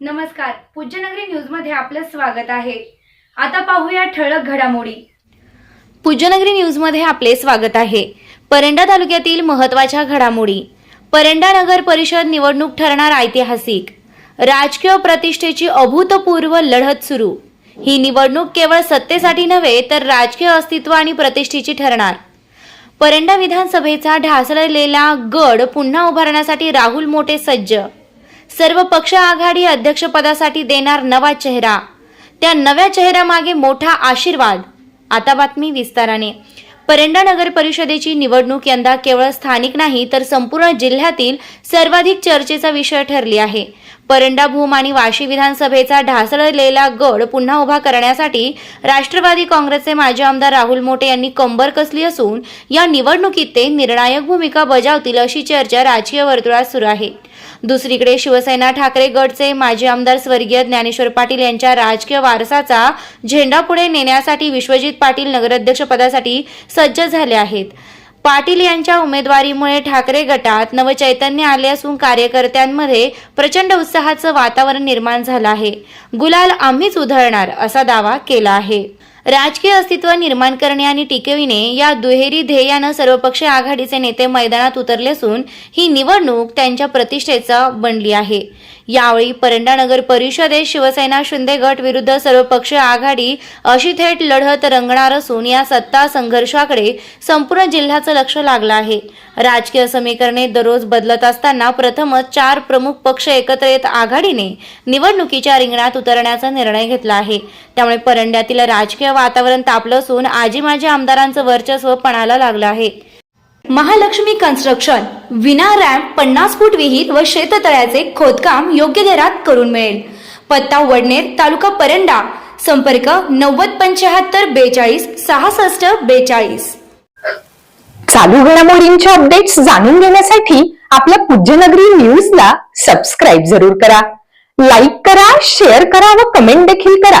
नमस्कार. पूज्यनगरी न्यूजमध्ये आपलं स्वागत आहे. आता पाहूया ठळक घडामोडी. पूज्यनगरी न्यूजमध्ये आपले स्वागत आहे. परंडा तालुक्यातील महत्त्वाच्या घडामोडी. परंडा नगर परिषद निवडणूक ठरणार ऐतिहासिक. राजकीय प्रतिष्ठेची अभूतपूर्व लढत सुरू. ही निवडणूक केवळ सत्तेसाठी नव्हे तर राजकीय अस्तित्व आणि प्रतिष्ठेची ठरणार. परंडा विधानसभेचा ढासळलेला गड पुन्हा उभारण्यासाठी राहुल मोठे सज्ज. सर्व पक्ष आघाडी अध्यक्षपदासाठी देणार नवा चेहरा. त्या नव्या चेहऱ्यामागे मोठा आशीर्वाद. आता बातमी विस्ताराने. परंडा नगर परिषदेची निवडणूक यंदा केवळ स्थानिक नाही तर संपूर्ण जिल्ह्यातील सर्वाधिक चर्चेचा विषय ठरली आहे. परंडा भूम आणि वाशी विधानसभेचा ढासळलेला गड पुन्हा उभा करण्यासाठी राष्ट्रवादी काँग्रेसचे माजी आमदार राहुल मोटे यांनी कंबर कसली असून या निवडणुकीत ते निर्णायक भूमिका बजावतील अशी चर्चा राजकीय वर्तुळात सुरू आहे. दुसरीकडे शिवसेना ठाकरे गटचे माजी आमदार स्वर्गीय ज्ञानेश्वर पाटील यांच्या राजकीय वारसाचा झेंडा पुढे नेण्यासाठी विश्वजित पाटील नगराध्यक्षपदासाठी सज्ज झाले आहेत. पाटील यांच्या उमेदवारीमुळे ठाकरे गटात नवचैतन्य आले असून कार्यकर्त्यांमध्ये प्रचंड उत्साहाचं वातावरण निर्माण झालं आहे. गुलाल आम्हीच उधळणार असा दावा केला आहे. राजकीय अस्तित्व निर्माण करणे आणि टिकविणे या दुहेरी ध्येयानं सर्वपक्ष आघाडीचे नेते मैदानात उतरले असून ही निवडणूक त्यांच्या प्रतिष्ठेचा बनली आहे. यावेळी परंडा नगर परिषदेत शिवसेना शिंदे गट विरुद्ध सर्वपक्ष आघाडी अशी थेट लढत रंगणार असून या सत्ता संघर्षाकडे संपूर्ण जिल्ह्याचं लक्ष लागलं आहे. राजकीय समीकरणे दररोज बदलत असताना प्रथमच चार प्रमुख पक्ष एकत्र येत आघाडीने निवडणुकीच्या रिंगणात उतरण्याचा निर्णय घेतला आहे. त्यामुळे परंड्यातील राजकीय वातावरण तापलं असून आजी माजी आमदारांचं वर्चस्व पणाला लागलं आहे. महालक्ष्मी कन्स्ट्रक्शन विना रॅम्प पन्नास फूट विहीर व शेततळ्याचे खोदकाम योग्य दरात करून मिळेल. पत्ता वडनेर तालुका परंडा. संपर्क नव्वद पंच्याहत्तर बेचाळीस सहासष्ट बेचाळीस. चालू घडामोडींचे अपडेट्स जाणून घेण्यासाठी आपल्या पूज्यनगरी न्यूजला सबस्क्राईब जरूर करा. लाईक करा शेअर करा व कमेंट देखील करा.